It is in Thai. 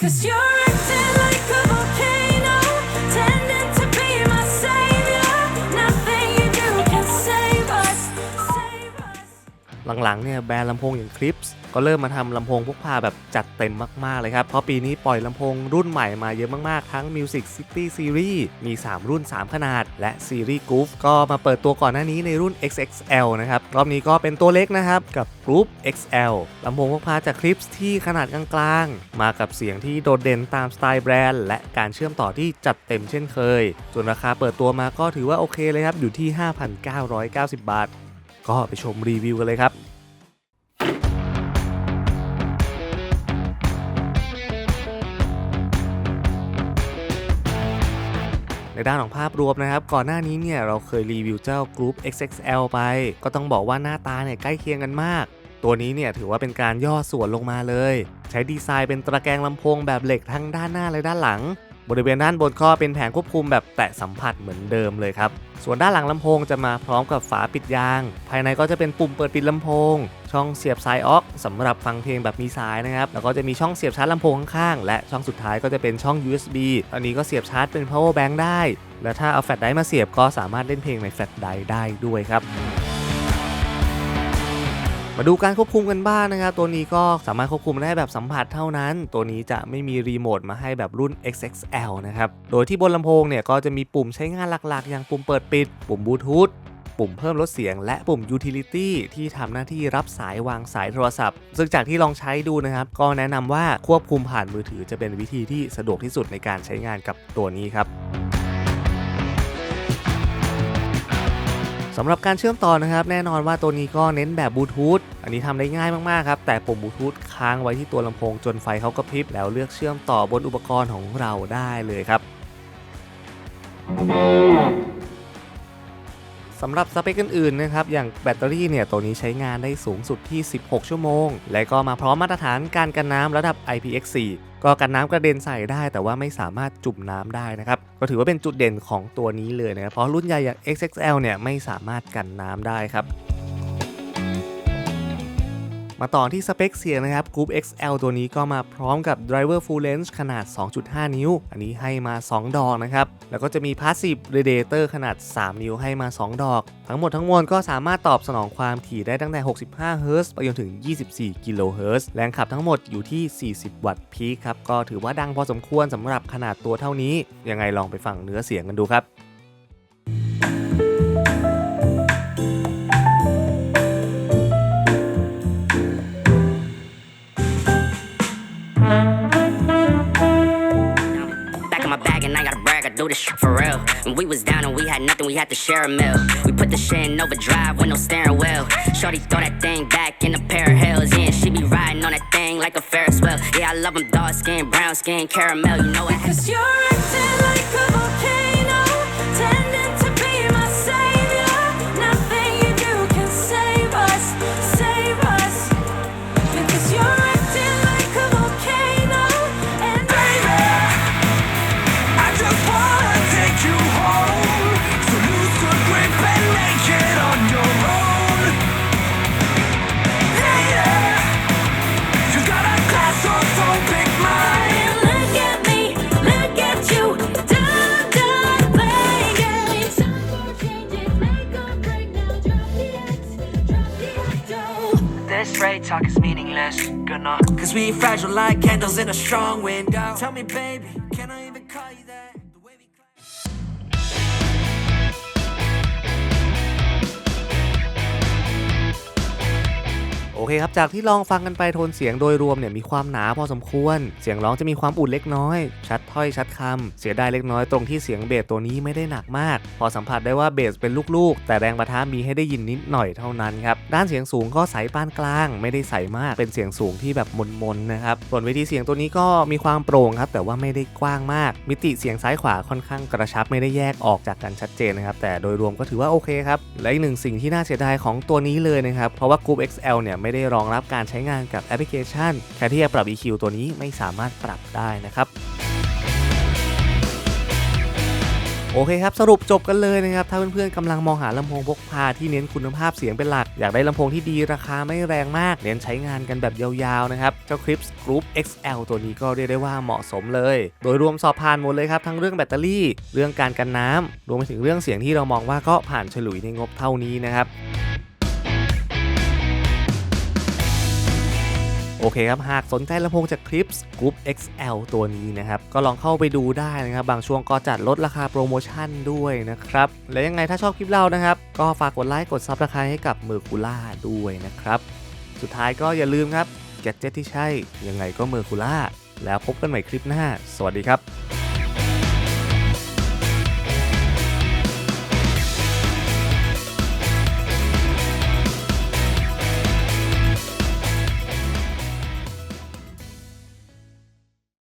Cause you're acting หลังๆเนี่ยแบรนด์ลำโพงอย่างคลิปส์ก็เริ่มมาทำลำโพงพกพาแบบจัดเต็มมาก ๆ เลยครับ เพราะปีนี้ปล่อยลำโพงรุ่นใหม่มาเยอะมาก ๆ ทั้ง Music City Series มี 3 รุ่น 3 ขนาด และ Series Groove ก็มาเปิดตัวก่อนหน้านี้ในรุ่น XXL นะครับ รอบนี้ก็เป็นตัวเล็กนะครับ กับ Groove XL ลำโพงพกพาจากคลิปส์ที่ขนาดกลาง ๆ มากับเสียงที่โดดเด่นตามสไตล์แบรนด์ และการเชื่อมต่อที่จัดเต็มเช่นเคย ส่วนราคาเปิดตัวมาก็ถือว่าโอเคเลยครับอยู่ที่ 5,990 บาท ก็ไปชมรีวิวกันเลยครับในด้านของภาพรวมนะครับ ก่อนหน้านี้เนี่ยเราเคยรีวิวเจ้า Group XXL ไป ก็ต้องบอกว่าหน้าตาเนี่ยใกล้เคียงกันมาก ตัวนี้เนี่ยถือว่าเป็นการย่อส่วนลงมาเลย ใช้ดีไซน์เป็นตะแกรงลำโพงแบบเหล็กทั้งด้านหน้าและด้านหลัง บริเวณด้านบนก็เป็นแผงควบคุมแบบแตะสัมผัสเหมือนเดิมเลยครับ ส่วนด้านหลังลำโพงจะมาพร้อมกับฝาปิดยาง ภายในก็จะเป็นปุ่มเปิดปิดลำโพง ช่องเสียบสายออกสำหรับฟังเพลงแบบมีสายนะครับ แล้วก็จะมีช่องเสียบชาร์จลำโพงข้างๆ และช่องสุดท้ายก็จะเป็นช่อง USB อันนี้ก็เสียบชาร์จเป็น power bank ได้ และถ้าเอาแฟลชไดร์มาเสียบก็สามารถเล่นเพลงในแฟลชไดร์ได้ด้วยครับ มาดูการควบคุมกันบ้างนะครับ ตัวนี้ก็สามารถควบคุมได้แบบสัมผัสเท่านั้น ตัวนี้จะไม่มีรีโมทมาให้แบบรุ่น XXL นะครับ โดยที่บนลำโพงเนี่ยก็จะมีปุ่มใช้งานหลักๆ อย่างปุ่มเปิดปิด ปุ่มบลูทูธ ปุ่มเพิ่มลดเสียง และปุ่ม Utility ที่ทำหน้าที่รับสายวางสายโทรศัพท์ ซึ่งจากที่ลองใช้ดูนะครับ ก็แนะนำว่าควบคุมผ่านมือถือจะเป็นวิธีที่สะดวกที่สุดในการใช้งานกับตัวนี้ครับ สำหรับการเชื่อมต่อนะครับ แน่นอนว่าตัวนี้ก็เน้นแบบบลูทูธอันนี้ทำได้ง่ายมากๆครับ แต่ปุ่มบลูทูธค้างไว้ที่ตัวลำโพงจนไฟเขากระพริบแล้วเลือกเชื่อมต่อบนอุปกรณ์ของเราได้เลยครับ สำหรับสเปคอื่นๆนะครับอย่างแบตเตอรี่เนี่ยตัวนี้ใช้งานได้สูงสุดที่ 16 ชั่วโมง และก็มาพร้อมมาตรฐานการกันน้ำระดับ IPX4 ก็กันน้ำกระเด็นใส่ได้แต่ว่าไม่สามารถจุ่มน้ำได้นะครับก็ถือว่าเป็นจุดเด่นของตัวนี้เลยนะครับเพราะรุ่นใหญ่อย่าง XXL เนี่ยไม่สามารถกันน้ำได้ครับ มาต่อที่สเปคเสียงนะครับ Group XL ตัวนี้ก็มาพร้อมกับ Driver Full Range ขนาด 2.5 นิ้ว อันนี้ให้มา 2 ดอกนะครับ แล้วก็จะมี Passive Radiator ขนาด 3 นิ้วให้มา 2 ดอก ทั้งหมดทั้งมวลก็สามารถตอบสนองความถี่ได้ตั้งแต่ 65 Hz ไปจนถึง 24 กิโลเฮิรตซ์แรงขับทั้งหมดอยู่ที่ 40 วัตต์พีคครับ ก็ถือว่าดังพอสมควรสำหรับขนาดตัวเท่านี้ ยังไงลองไปฟังเนื้อเสียงกันดูครับ shit for real. And we was down and we had nothing, we had to share a meal. We put the shit in overdrive with no steering wheel. Shorty throw that thing back in a pair of heels. Yeah, she be riding on that thing like a Ferris wheel. Yeah, I love them dark skin, brown skin, caramel. You know it. Cause you're talk is meaningless. Gonna. Cause we fragile like candles in a strong wind. Tell me, baby, can I even call you เคครับ จากที่ลองฟังกันไปโทนเสียงโดยรวมเนี่ยมีความหนาพอสมควร เสียงร้องจะมีความอุ่นเล็กน้อย ชัดถ้อยชัดคำเสียดายเล็กน้อยตรงที่เสียงเบสตัวนี้ไม่ได้หนักมาก พอสัมผัสได้ว่าเบสเป็นลูกๆ แต่แรงประทะมีให้ได้ยินนิดหน่อยเท่านั้นครับ ด้านเสียงสูงก็ใสปานกลาง ไม่ได้ใสมาก เป็นเสียงสูงที่แบบมนๆนะครับ ส่วนเวทีเสียงตัวนี้ก็มีความโปร่งครับ แต่ว่าไม่ได้กว้างมาก มิติเสียงซ้ายขวาค่อนข้างกระชับไม่ได้แยกออกจากกันชัดเจนนะครับ แต่โดยรวมก็ถือว่าโอเคครับ และอีกหนึ่งสิ่งที่น่าเสียดายของตัวนี้เลยนะครับ เพราะว่า Group XL เนี่ยไม่ได้รองรับการใช้งานกับแอปพลิเคชันแค่ที่จะปรับ EQ ตัวนี้ไม่สามารถปรับได้นะครับโอเคครับ สรุปจบกันเลยนะครับ ถ้าเพื่อนๆกำลังมองหาลำโพงพกพาที่เน้นคุณภาพเสียงเป็นหลัก อยากได้ลำโพงที่ดีราคาไม่แรงมาก เน้นใช้งานกันแบบยาวๆนะครับ เจ้า Clips Group XL ตัวนี้ก็เรียกได้ว่าเหมาะสมเลย โดยรวมสอบผ่านหมดเลยครับ ทั้งเรื่องแบตเตอรี่ เรื่องการกันน้ำรวมไปถึงเรื่องเสียงที่เรามองว่าก็ผ่านฉลุยในงบเท่านี้นะครับ โอเคครับ หากสนใจลำโพงจากคลิปส์ Group XL ตัวนี้นะครับ ก็ลองเข้าไปดูได้นะครับ บางช่วงก็จัดลดราคาโปรโมชั่นด้วยนะครับ และยังไงถ้าชอบคลิปเรานะครับ ก็ฝากกดไลค์กดซับสไครต์ให้กับมือคูล่าด้วยนะครับ สุดท้ายก็อย่าลืมครับแกจเจ็ตที่ใช่ยังไงก็มือคูล่าแล้วพบกันใหม่คลิปหน้า สวัสดีครับ